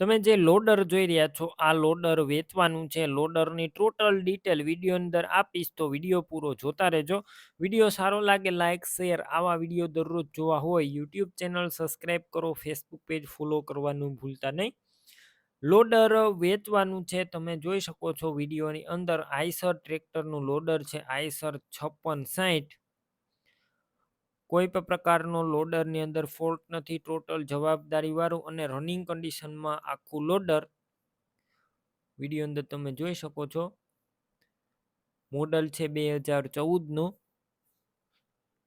તમે જે લોડર જોઈ રહ્યા છો, આ લોડર વેચવાનું છે. લોડરની ટોટલ ડિટેલ વીડિયો અંદર આપીશ તો વીડિયો પૂરો જોતા રહેજો. વીડિયો સારો લાગે લાઇક શેર આવા વીડિયો દરરોજ જોવા હોય યુટ્યુબ ચેનલ સબસ્ક્રાઈબ કરો ફેસબુક પેજ ફોલો કરવાનું ભૂલતા નહીં. લોડર વેચવાનું છે, તમે જોઈ શકો છો વિડીયોની અંદર આઈસર ટ્રેક્ટરનું લોડર છે આઈસર છપ્પન સાઠ કોઈ પણ પ્રકારનો લોડરની અંદર ફોલ્ટ નથી ટોટલ જવાબદારીવાળું અને રનિંગ કન્ડિશનમાં આખું લોડર વીડિયો અંદર તમે જોઈ શકો છો. મોડલ છે બે હજાર ચૌદનું.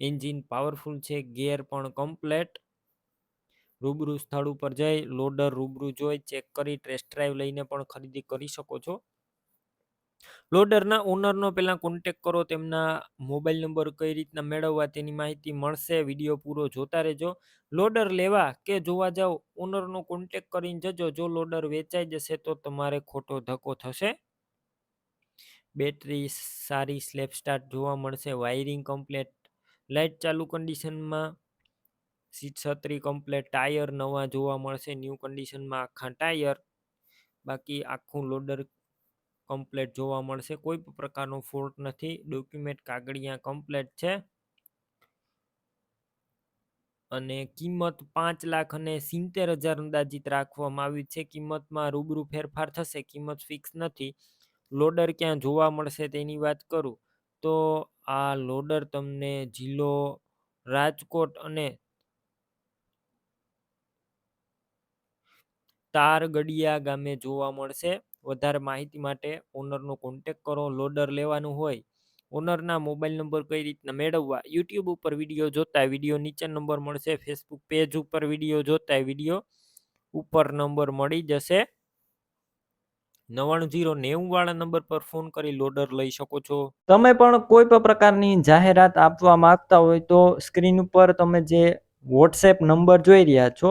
એન્જિન પાવરફુલ છે ગેર પણ કમ્પ્લેટ રૂબરૂ સ્થળ ઉપર જઈ લોડર રૂબરૂ જોઈ ચેક કરી ટેસ્ટ ડ્રાઈવ લઈને પણ ખરીદી કરી શકો છો. લોડરના ઓનરનો પહેલાં કોન્ટેક કરો, તેમના મોબાઈલ નંબર કઈ રીતના મેળવવા તેની માહિતી મળશે વીડિયો પૂરો જોતા રહેજો. લોડર લેવા કે જોવા જાઓ ઓનરનો કોન્ટેક કરીને જજો. જો લોડર વેચાઈ જશે તો તમારે ખોટો ધક્કો થશે. બેટરી સારી સ્લેપ સ્ટાર્ટ જોવા મળશે. વાયરિંગ કમ્પ્લેટ લાઇટ ચાલુ કન્ડિશનમાં સીટ છત્રી કમ્પ્લેટ ટાયર નવા જોવા મળશે. ન્યૂ કન્ડિશનમાં આખા ટાયર. બાકી આખું લોડર કમ્પ્લેટ જોવા મળશે. કોઈ પણ પ્રકારનો ફોલ્ટ નથી. ડોક્યુમેન્ટ કાગળિયા કમ્પ્લેટ છે. અને કિંમત પાંચ લાખ અને સિત્તેર હજાર અંદાજિત રાખવામાં આવી છે. કિંમતમાં રૂબરૂ ફેરફાર થશે. કિંમત ફિક્સ નથી. લોડર ક્યાં જોવા મળશે તેની વાત કરું. તો આ લોડર તમને જિલ્લો, રાજકોટ અને તારગડિયા ગામે જોવા મળશે. વધારે માહિતી માટે ઓનરનો કોન્ટેક કરો લોડર લેવાનું હોય ઓનરના મોબાઈલ નંબર કઈ રીતના મેળવવા યુટ્યુબ ઉપર વીડિયો જોતા વીડિયો નીચે નંબર મળશે ફેસબુક પેજ ઉપર વીડિયો જોતા વીડિયો ઉપર નંબર મળી જશે. નવાણું જીરો નેવું વાળા નંબર પર ફોન કરી લોડર લઈ શકો છો. તમે પણ કોઈ પણ પ્રકારની જાહેરાત આપવા માંગતા હોય તો સ્ક્રીન ઉપર તમે જે વોટ્સએપ નંબર જોઈ રહ્યા છો